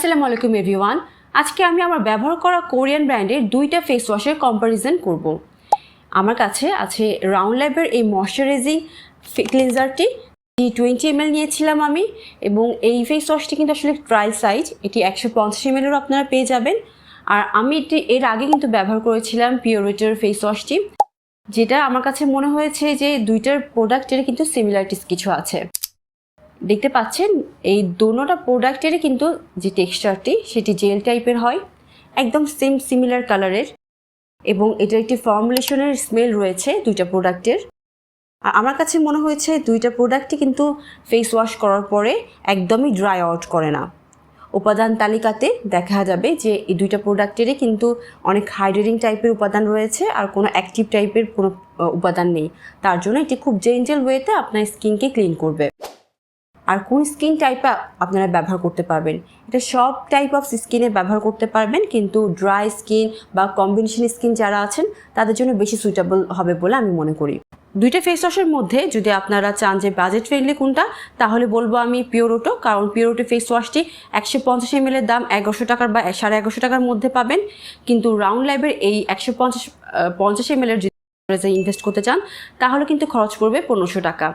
আসসালামু আলাইকুম এভরিওয়ান আজকে আমি আমার ব্যবহার করা কোরিয়ান ব্র্যান্ডের দুইটা ফেস ওয়াশের কম্প্যারিজন করব। আমার কাছে আছে রাউন্ড ল্যাবের এই ময়শ্চারাইজিং ক্লিনজারটি টি। টোয়েন্টি এম নিয়েছিলাম আমি, এবং এই ফেস ওয়াশটি কিন্তু আসলে ট্রায়াল সাইজ এটি একশো পঞ্চাশ এম আপনারা পেয়ে যাবেন। আর আমি এটি এর আগে কিন্তু ব্যবহার করেছিলাম পিওরিটার ফেস ওয়াশটি যেটা আমার কাছে মনে হয়েছে যে দুইটার প্রোডাক্টের কিন্তু সিমিলারিটিস কিছু আছে। দেখতে পাচ্ছেন, এই দোনোটা প্রোডাক্টেরই কিন্তু যে টেক্সচারটি সেটি জেল টাইপের হয়, একদম সেম সিমিলার কালারের এবং এটা একটি ফর্মুলেশনের স্মেল রয়েছে দুইটা প্রোডাক্টের আর আমার কাছে মনে হয়েছে দুইটা প্রোডাক্টই কিন্তু ফেস ওয়াশ করার পরে একদমই ড্রাই আউট করে না। উপাদান তালিকাতে দেখা যাবে যে এই দুইটা প্রোডাক্টেরই কিন্তু অনেক হাইড্রেটিং টাইপের উপাদান রয়েছে, আর কোনো অ্যাক্টিভ টাইপের কোনো উপাদান নেই। তার জন্য এটি খুব জেন্টেল ওয়েতে আপনার স্কিনকে ক্লিন করবে। আর কোন স্কিন টাইপে আপনারা ব্যবহার করতে পারবেন। এটা সব টাইপ অফ স্কিনে ব্যবহার করতে পারবেন, কিন্তু ড্রাই স্কিন বা কম্বিনেশন স্কিন যারা আছেন, তাদের জন্য বেশি সুইটেবল হবে বলে আমি মনে করি। দুইটা ফেস ওয়াশের মধ্যে যদি আপনারা চান যে বাজেট ফ্রেন্ডলি কোনটা, তাহলে বলব আমি পিওরোটো কারণ পিওরোটো ফেস ওয়াশটি একশো পঞ্চাশ এম এর দাম এগারোশো টাকার বা সাড়ে এগারোশো টাকার মধ্যে পাবেন। কিন্তু রাউন্ড লাইভের এই একশো পঞ্চাশ পঞ্চাশ এম এর যদি ইনভেস্ট করতে চান, তাহলে কিন্তু খরচ পড়বে পনেরোশো টাকা।